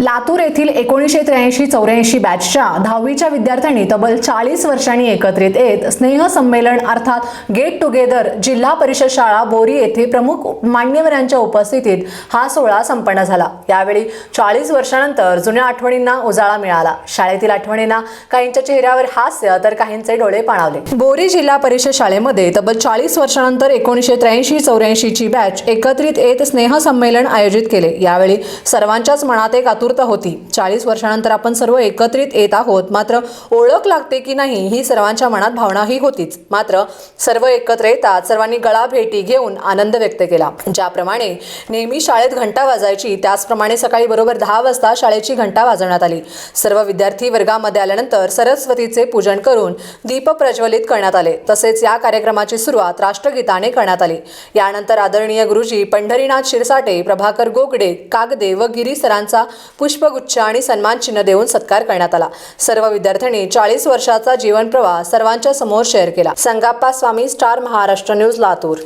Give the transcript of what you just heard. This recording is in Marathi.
लातूर येथील एकोणीसशे त्र्याऐंशी चौऱ्याऐंशी बॅचच्या दहावीच्या विद्यार्थ्यांनी तब्बल चाळीस वर्षांनी एकत्रित येत स्नेहसंमेलन अर्थात गेट टुगेदर जिल्हा परिषद शाळा बोरी येथे प्रमुख मान्यवरांच्या उपस्थितीत हा सोहळा संपन्न झाला. यावेळी चाळीस वर्षानंतर जुन्या आठवणींना उजाळा मिळाला. शाळेतील आठवणींना काहींच्या चेहऱ्यावर हास्य तर काहींचे डोळे पाणावले. बोरी जिल्हा परिषद शाळेमध्ये तब्बल चाळीस वर्षानंतर एकोणीसशे त्र्याऐंशी चौऱ्याऐंशीची बॅच एकत्रित येत स्नेहसंमेलन आयोजित केले. यावेळी सर्वांच्याच मनात एक आतुरता होती. चाळीस वर्षानंतर आपण सर्व एकत्रित येत आहोत. मात्र ओळख लागते की नाही ही सर्वांच्या मनात भावनाही होतीच. मात्र सर्व एकत्र येतात सर्वांनी गळा भेटी घेऊन आनंद व्यक्त केला. ज्याप्रमाणे नेहमी शाळेत घंटा वाजायची त्याचप्रमाणे सकाळी बरोबर दहा वाजता शाळेची घंटा वाजवण्यात आली. सर्व विद्यार्थी वर्गामध्ये आल्यानंतर सरस्वतीचे पूजन करून दीप प्रज्वलित करण्यात आले. तसेच या कार्यक्रमाची सुरुवात राष्ट्रगीताने करण्यात आली. यानंतर आदरणीय गुरुजी पंढरीनाथ शिरसाटे प्रभाकर गोगडे कागदे व गिरी सरांचा पुष्पगुच्छ आणि सन्मान चिन्ह देऊन सत्कार करण्यात आला. सर्व विद्यार्थ्यांनी चाळीस वर्षाचा जीवन प्रवाह सर्वांच्या समोर शेअर केला. Sangappa Swami Star Maharashtra news Latur.